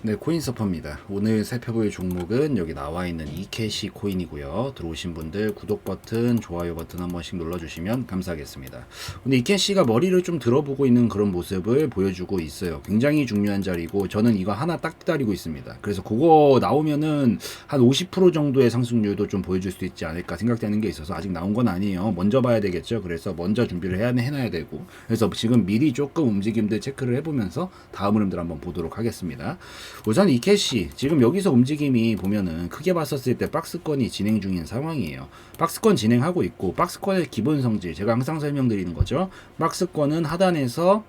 네, 코인 서퍼입니다. 오늘 살펴볼 종목은 여기 나와 있는 이캐시 코인이고요. 들어오신 분들 구독 버튼, 좋아요 버튼 한 번씩 눌러주시면 감사하겠습니다. 근데 이캐시가 머리를 좀 들어보고 있는 그런 모습을 보여주고 있어요. 굉장히 중요한 자리고 저는 이거 하나 딱 기다리고 있습니다. 그래서 그거 나오면은 한 50% 정도의 상승률도 좀 보여줄 수 있지 않을까 생각되는 게 있어서 아직 나온 건 아니에요. 먼저 봐야 되겠죠. 그래서 먼저 준비를 해야 해놔야 되고 그래서 지금 미리 조금 움직임들 체크를 해보면서 다음 흐름들 한번 보도록 하겠습니다. 우선 이 캐시 지금 여기서 움직임이 보면은 크게 봤었을 때 박스권이 진행 중인 상황이에요. 박스권 진행하고 있고 박스권의 기본 성질 제가 항상 설명드리는 거죠. 박스권은 하단에서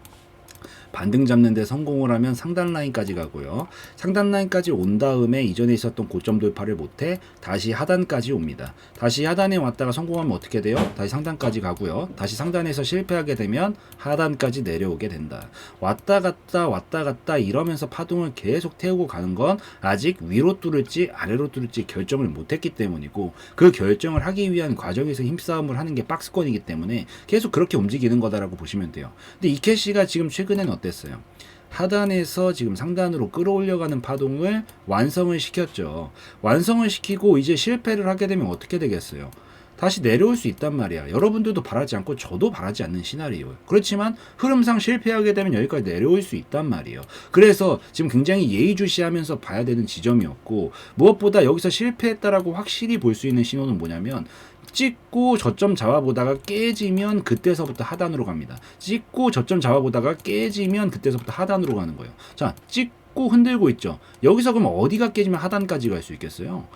반등 잡는 데 성공을 하면 상단 라인까지 가고요. 상단 라인까지 온 다음에 이전에 있었던 고점 돌파를 못해 다시 하단까지 옵니다. 다시 하단에 왔다가 성공하면 어떻게 돼요? 다시 상단까지 가고요. 다시 상단에서 실패하게 되면 하단까지 내려오게 된다. 왔다 갔다 왔다 갔다 이러면서 파동을 계속 태우고 가는 건 아직 위로 뚫을지 아래로 뚫을지 결정을 못했기 때문이고 그 결정을 하기 위한 과정에서 힘싸움을 하는 게 박스권이기 때문에 계속 그렇게 움직이는 거다라고 보시면 돼요. 근데 이캐시가 지금 최근에는 어땠어요? 하단에서 지금 상단으로 끌어올려가는 파동을 완성을 시켰죠. 완성을 시키고 이제 실패를 하게 되면 어떻게 되겠어요? 다시 내려올 수 있단 말이야. 여러분들도 바라지 않고 저도 바라지 않는 시나리오. 그렇지만 흐름상 실패하게 되면 여기까지 내려올 수 있단 말이에요. 그래서 지금 굉장히 예의주시하면서 봐야 되는 지점이었고 무엇보다 여기서 실패했다라고 확실히 볼 수 있는 신호는 뭐냐면 찍고 저점 잡아보다가 깨지면 그때서부터 하단으로 갑니다. 찍고 저점 잡아보다가 깨지면 그때서부터 하단으로 가는 거예요. 자, 찍고 흔들고 있죠. 여기서 그럼 어디가 깨지면 하단까지 갈 수 있겠어요?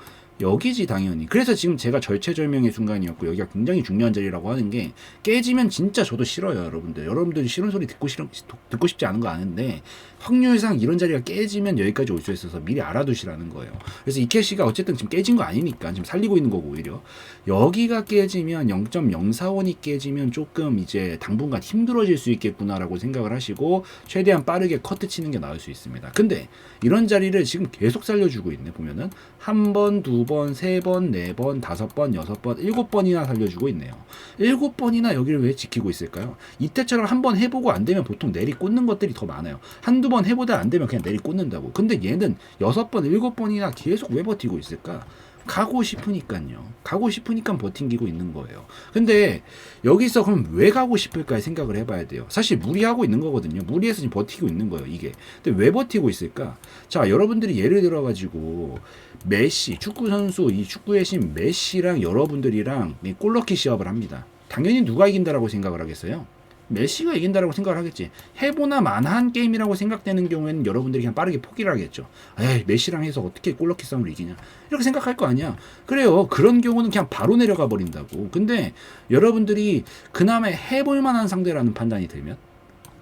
여기지 당연히. 그래서 지금 제가 절체절명의 순간이었고 여기가 굉장히 중요한 자리라고 하는 게 깨지면 진짜 저도 싫어요, 여러분들. 여러분들이 싫은 소리 듣고 싫어 듣고 싶지 않은 거 아는데 확률상 이런 자리가 깨지면 여기까지 올 수 있어서 미리 알아두시라는 거예요. 그래서 이 캐시가 어쨌든 지금 깨진 거 아니니까 지금 살리고 있는 거고 오히려 여기가 깨지면 0.045원이 깨지면 조금 이제 당분간 힘들어질 수 있겠구나라고 생각을 하시고 최대한 빠르게 커트 치는 게 나을 수 있습니다. 근데 이런 자리를 지금 계속 살려주고 있네 보면은 한 번, 두 번, 세 번, 네 번, 다섯 번, 여섯 번, 일곱 번이나 살려주고 있네요. 일곱 번이나 여기를 왜 지키고 있을까요? 이때처럼 한 번 해보고 안 되면 보통 내리 꽂는 것들이 더 많아요. 한두 번 해보다 안 되면 그냥 내리 꽂는다고. 근데 얘는 여섯 번, 일곱 번이나 계속 왜 버티고 있을까? 가고 싶으니까요. 가고 싶으니까 버팅기고 있는 거예요. 근데 여기서 그럼 왜 가고 싶을까 생각을 해봐야 돼요. 사실 무리하고 있는 거거든요. 무리해서 지금 버티고 있는 거예요. 이게. 근데 왜 버티고 있을까? 자, 여러분들이 예를 들어가지고 메시 축구 선수 이 축구의 신 메시랑 여러분들이랑 이 골넣기 시합을 합니다. 당연히 누가 이긴다라고 생각을 하겠어요? 메시가 이긴다라고 생각을 하겠지. 해보나 만한 게임이라고 생각되는 경우에는 여러분들이 그냥 빠르게 포기를 하겠죠. 에이, 메시랑 해서 어떻게 골넣기 싸움을 이기냐. 이렇게 생각할 거 아니야. 그래요. 그런 경우는 그냥 바로 내려가 버린다고. 근데 여러분들이 그나마 해볼 만한 상대라는 판단이 들면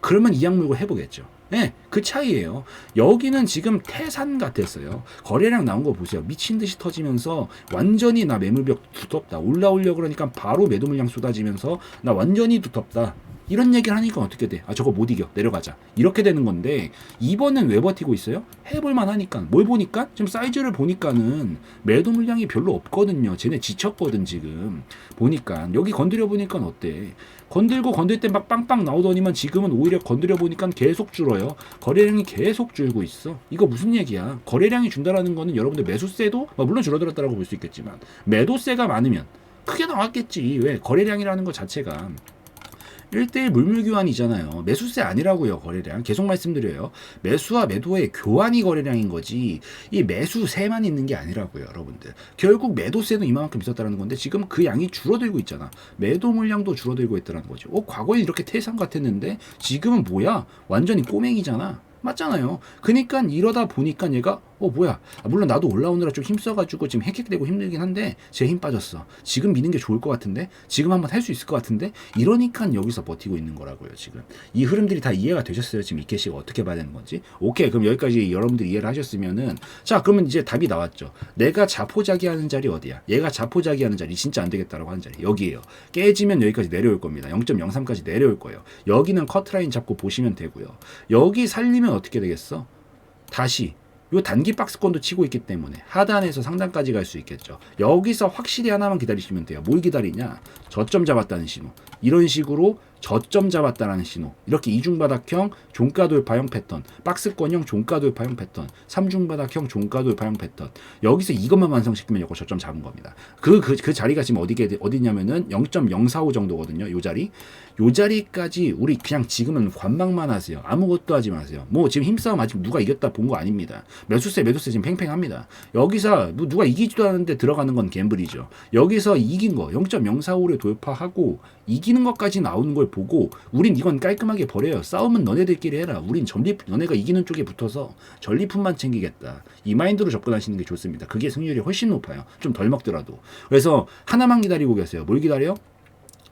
그러면 이악 물고 해보겠죠. 네, 그 차이예요. 여기는 지금 태산 같았어요. 거래량 나온 거 보세요. 미친 듯이 터지면서 완전히 나 매물벽 두텁다. 올라오려 그러니까 바로 매도 물량 쏟아지면서 나 완전히 두텁다. 이런 얘기를 하니까 어떻게 돼? 아 저거 못 이겨. 내려가자. 이렇게 되는 건데 이번엔 왜 버티고 있어요? 해볼만 하니까. 뭘 보니까? 지금 사이즈를 보니까는 매도 물량이 별로 없거든요. 쟤네 지쳤거든 지금. 보니까. 여기 건드려 보니까 어때? 건들고 건들 때 막 빵빵 나오더니만 지금은 오히려 건드려 보니까 계속 줄어요. 거래량이 계속 줄고 있어. 이거 무슨 얘기야? 거래량이 준다라는 거는 여러분들 매수세도 뭐 물론 줄어들었다라고 볼 수 있겠지만 매도세가 많으면 크게 나왔겠지. 왜? 거래량이라는 것 자체가 1대1 물물 교환이잖아요. 매수세 아니라고요, 거래량. 계속 말씀드려요. 매수와 매도의 교환이 거래량인 거지. 이 매수세만 있는 게 아니라고요, 여러분들. 결국 매도세는 이만큼 있었다는 건데 지금 그 양이 줄어들고 있잖아. 매도 물량도 줄어들고 있다는 거죠. 어, 과거에 이렇게 태산 같았는데 지금은 뭐야? 완전히 꼬맹이잖아. 맞잖아요. 그니까 이러다 보니까 얘가 어 뭐야. 아, 물론 나도 올라오느라 좀 힘써가지고 지금 헥헥대고 힘들긴 한데 제 힘 빠졌어. 지금 미는 게 좋을 것 같은데? 지금 한번 할 수 있을 것 같은데? 이러니까 여기서 버티고 있는 거라고요 지금. 이 흐름들이 다 이해가 되셨어요 지금 이 캐시가 어떻게 봐야 되는 건지? 오케이 그럼 여기까지 여러분들이 이해를 하셨으면은 자 그러면 이제 답이 나왔죠. 내가 자포자기하는 자리 어디야? 얘가 자포자기하는 자리 진짜 안 되겠다라고 하는 자리. 여기에요. 깨지면 여기까지 내려올 겁니다. 0.03까지 내려올 거예요. 여기는 커트라인 잡고 보시면 되고요. 여기 살리면 어떻게 되겠어? 다시 요 단기 박스권도 치고 있기 때문에 하단에서 상단까지 갈 수 있겠죠. 여기서 확실히 하나만 기다리시면 돼요. 뭘 기다리냐? 저점 잡았다는 신호. 이런 식으로 저점 잡았다라는 신호. 이렇게 이중바닥형 종가 돌파형 패턴, 박스권형 종가 돌파형 패턴, 삼중바닥형 종가 돌파형 패턴. 여기서 이것만 완성시키면 이거 저점 잡은 겁니다. 그, 그, 그 자리가 지금 어디게, 어디냐면은 0.045 정도거든요. 요 자리. 요 자리까지 우리 그냥 지금은 관망만 하세요. 아무것도 하지 마세요. 뭐 지금 힘싸움 아직 누가 이겼다 본 거 아닙니다. 매수세, 매도세 지금 팽팽합니다. 여기서 뭐 누가 이기지도 않는데 들어가는 건 갬블이죠. 여기서 이긴 거 0.045를 돌파하고 이기는 것까지 나오는 걸 보고 우린 이건 깔끔하게 버려요. 싸움은 너네들끼리 해라. 우린 전리 너네가 이기는 쪽에 붙어서 전리품만 챙기겠다. 이 마인드로 접근하시는 게 좋습니다. 그게 승률이 훨씬 높아요. 좀 덜 먹더라도. 그래서 하나만 기다리고 계세요. 뭘 기다려?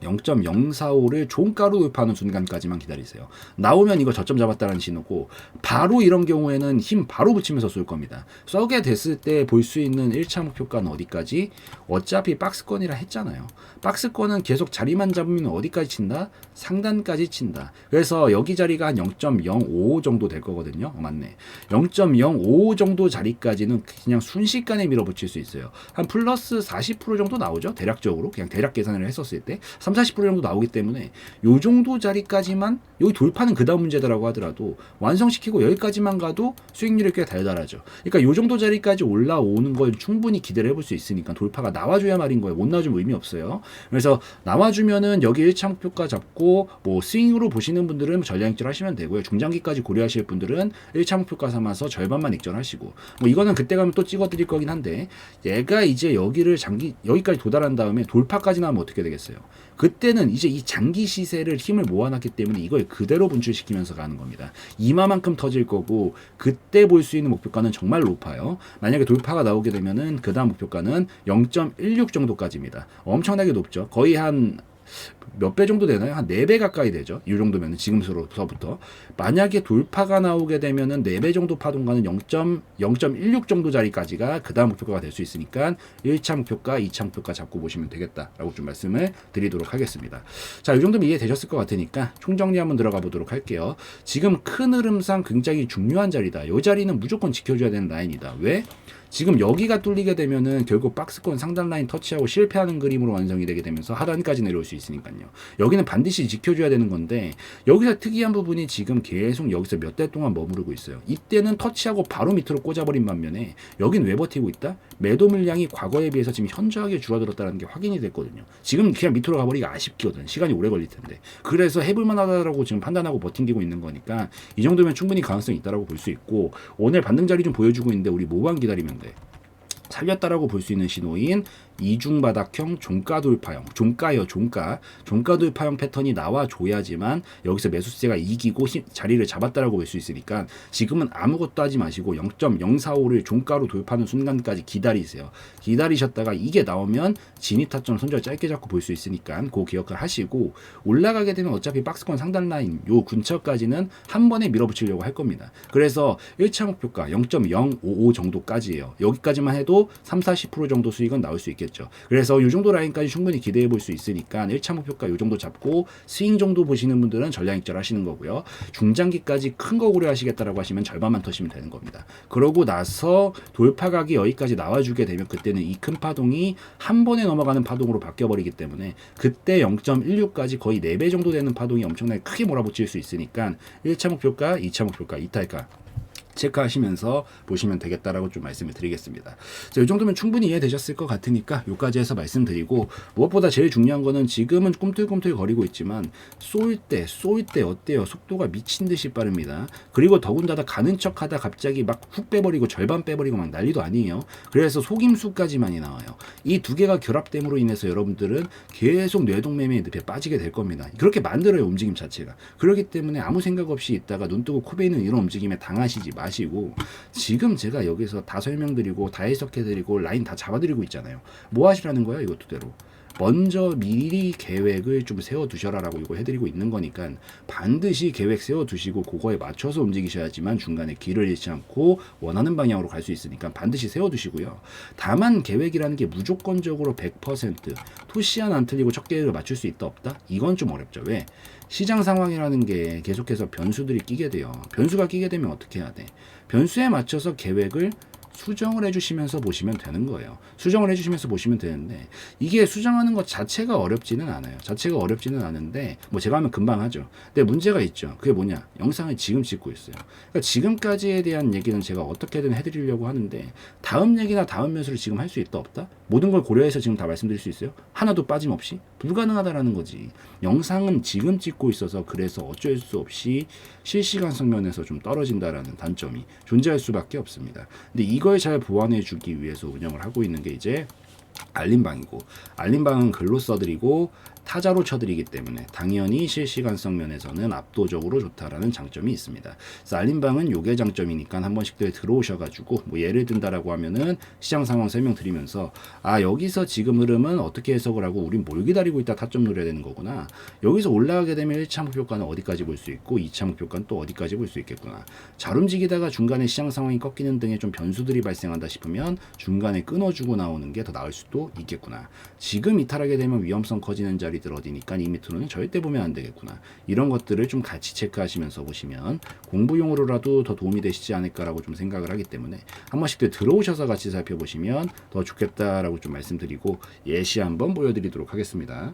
0.045를 종가로 돌파하는 순간까지만 기다리세요. 나오면 이거 저점 잡았다는 신호고 바로 이런 경우에는 힘 바로 붙이면서 쏠 겁니다. 쏘게 됐을 때 볼 수 있는 1차 목표가는 어디까지? 어차피 박스권이라 했잖아요. 박스권은 계속 자리만 잡으면 어디까지 친다? 상단까지 친다. 그래서 여기 자리가 한 0.055 정도 될 거거든요. 어, 맞네. 0.055 정도 자리까지는 그냥 순식간에 밀어붙일 수 있어요. 한 플러스 40% 정도 나오죠. 대략적으로 그냥 대략 계산을 했었을 때 3, 40% 정도 나오기 때문에 요 정도 자리까지만 여기 돌파는 그다음 문제다라고 하더라도 완성시키고 여기까지만 가도 수익률이 꽤 달달하죠. 그러니까 요 정도 자리까지 올라오는 걸 충분히 기대를 해볼 수 있으니까 돌파가 나와줘야 말인 거예요. 못 나와주면 의미 없어요. 그래서 나와주면은 여기 1차 목표가 잡고 뭐 스윙으로 보시는 분들은 전략 익절 하시면 되고요. 중장기까지 고려하실 분들은 1차 목표가 삼아서 절반만 익절하시고 뭐 이거는 그때 가면 또 찍어드릴 거긴 한데 얘가 이제 여기를 장기 여기까지 도달한 다음에 돌파까지 나면 어떻게 되겠어요? 그때는 이제 이 장기 시세를 힘을 모아놨기 때문에 이걸 그대로 분출시키면서 가는 겁니다. 이마만큼 터질 거고 그때 볼 수 있는 목표가는 정말 높아요. 만약에 돌파가 나오게 되면은 그 다음 목표가는 0.16 정도까지입니다. 엄청나게 높죠. 거의 한 몇 배 정도 되나요? 한 4배 가까이 되죠. 이 정도면 지금서부터 만약에 돌파가 나오게 되면은 4배 정도 파동가는 0.0.16 정도 자리까지가 그 다음 목표가가 될 수 있으니까 1차 목표가, 2차 목표가 잡고 보시면 되겠다라고 좀 말씀을 드리도록 하겠습니다. 자, 이 정도면 이해되셨을 것 같으니까 총정리 한번 들어가 보도록 할게요. 지금 큰 흐름상 굉장히 중요한 자리다. 이 자리는 무조건 지켜줘야 되는 라인이다. 왜? 지금 여기가 뚫리게 되면은 결국 박스권 상단 라인 터치하고 실패하는 그림으로 완성이 되게 되면서 하단까지 내려올 수 있으니까요. 여기는 반드시 지켜줘야 되는 건데 여기서 특이한 부분이 지금 계속 여기서 몇 달 동안 머무르고 있어요. 이때는 터치하고 바로 밑으로 꽂아버린 반면에 여긴 왜 버티고 있다? 매도 물량이 과거에 비해서 지금 현저하게 줄어들었다는 게 확인이 됐거든요. 지금 그냥 밑으로 가버리기가 아쉽거든. 시간이 오래 걸릴 텐데. 그래서 해볼만하다라고 지금 판단하고 버팅기고 있는 거니까 이 정도면 충분히 가능성이 있다라고 볼 수 있고 오늘 반등 자리 좀 보여주고 있는데 우리 뭐만 기다리면 돼? 살렸다라고 볼 수 있는 신호인 이중바닥형 종가 돌파형 종가요 종가. 종가 돌파형 패턴이 나와줘야지만 여기서 매수세가 이기고 힘- 자리를 잡았다라고 볼 수 있으니까 지금은 아무것도 하지 마시고 0.045를 종가로 돌파하는 순간까지 기다리세요. 기다리셨다가 이게 나오면 진입 타점 손절 짧게 잡고 볼 수 있으니까 그 기억을 하시고 올라가게 되면 어차피 박스권 상단 라인 요 근처까지는 한 번에 밀어붙이려고 할 겁니다. 그래서 1차 목표가 0.055 정도까지예요. 여기까지만 해도 3, 40% 정도 수익은 나올 수 있 겠죠. 그래서 이 정도 라인까지 충분히 기대해 볼 수 있으니까 1차 목표가 이 정도 잡고 스윙 정도 보시는 분들은 전량 익절 하시는 거고요. 중장기까지 큰 거 고려하시겠다라고 하시면 절반만 터시면 되는 겁니다. 그러고 나서 돌파각이 여기까지 나와주게 되면 그때는 이 큰 파동이 한 번에 넘어가는 파동으로 바뀌어버리기 때문에 그때 0.16까지 거의 4배 정도 되는 파동이 엄청나게 크게 몰아붙일 수 있으니까 1차 목표가, 2차 목표가, 이탈가 체크하시면서 보시면 되겠다라고 좀 말씀을 드리겠습니다. 자, 이 정도면 충분히 이해되셨을 것 같으니까 여기까지 해서 말씀드리고 무엇보다 제일 중요한 거는 지금은 꿈틀꿈틀 거리고 있지만 쏠 때, 쏠 때 어때요? 속도가 미친 듯이 빠릅니다. 그리고 더군다나 가는 척 하다 갑자기 막 훅 빼버리고 절반 빼버리고 막 난리도 아니에요. 그래서 속임수까지 많이 나와요. 이 두 개가 결합됨으로 인해서 여러분들은 계속 뇌동매매의 늪에 빠지게 될 겁니다. 그렇게 만들어요 움직임 자체가. 그렇기 때문에 아무 생각 없이 있다가 눈 뜨고 코 베이는 이런 움직임에 당하시지 마시고 지금 제가 여기서 다 설명드리고 다 해석해드리고 라인 다 잡아드리고 있잖아요. 뭐 하시라는 거야 이것도대로. 먼저 미리 계획을 좀 세워두셔라라고 이거 해드리고 있는 거니까 반드시 계획 세워두시고 그거에 맞춰서 움직이셔야지만 중간에 길을 잃지 않고 원하는 방향으로 갈 수 있으니까 반드시 세워두시고요. 다만 계획이라는 게 무조건적으로 100% 토시안 안 틀리고 첫 계획을 맞출 수 있다 없다? 이건 좀 어렵죠. 왜? 시장 상황이라는 게 계속해서 변수들이 끼게 돼요. 변수가 끼게 되면 어떻게 해야 돼? 변수에 맞춰서 계획을 수정을 해주시면서 보시면 되는 거예요. 수정을 해주시면서 보시면 되는데 이게 수정하는 것 자체가 어렵지는 않아요. 자체가 어렵지는 않은데 뭐 제가 하면 금방 하죠. 근데 문제가 있죠. 그게 뭐냐? 영상을 지금 찍고 있어요. 그러니까 지금까지에 대한 얘기는 제가 어떻게든 해드리려고 하는데 다음 얘기나 다음 면수를 지금 할 수 있다 없다? 모든 걸 고려해서 지금 다 말씀드릴 수 있어요? 하나도 빠짐없이 불가능하다라는 거지. 영상은 지금 찍고 있어서 그래서 어쩔 수 없이 실시간 성 면에서 좀 떨어진다라는 단점이 존재할 수밖에 없습니다. 근데 이걸 잘 보완해 주기 위해서 운영을 하고 있는 게 이제 알림방이고 알림방은 글로 써드리고 타자로 쳐드리기 때문에 당연히 실시간성 면에서는 압도적으로 좋다라는 장점이 있습니다. 알림방은 요게 장점이니까 한 번씩들 들어오셔가지고 뭐 예를 든다라고 하면은 시장 상황 설명드리면서 아 여기서 지금 흐름은 어떻게 해석을 하고 우린 뭘 기다리고 있다 타점 노려야 되는 거구나. 여기서 올라가게 되면 1차 목표가는 어디까지 볼 수 있고 2차 목표가는 또 어디까지 볼 수 있겠구나. 잘 움직이다가 중간에 시장 상황이 꺾이는 등의 좀 변수들이 발생한다 싶으면 중간에 끊어주고 나오는 게 더 나을 수도 있겠구나. 지금 이탈하게 되면 위험성 커지는 자리 들 어디니까 이 밑으로는 절대 보면 안 되겠구나. 이런 것들을 좀 같이 체크하시면서 보시면 공부용으로라도 더 도움이 되시지 않을까라고 좀 생각을 하기 때문에 한 번씩 들어오셔서 같이 살펴보시면 더 좋겠다라고 좀 말씀드리고 예시 한번 보여드리도록 하겠습니다.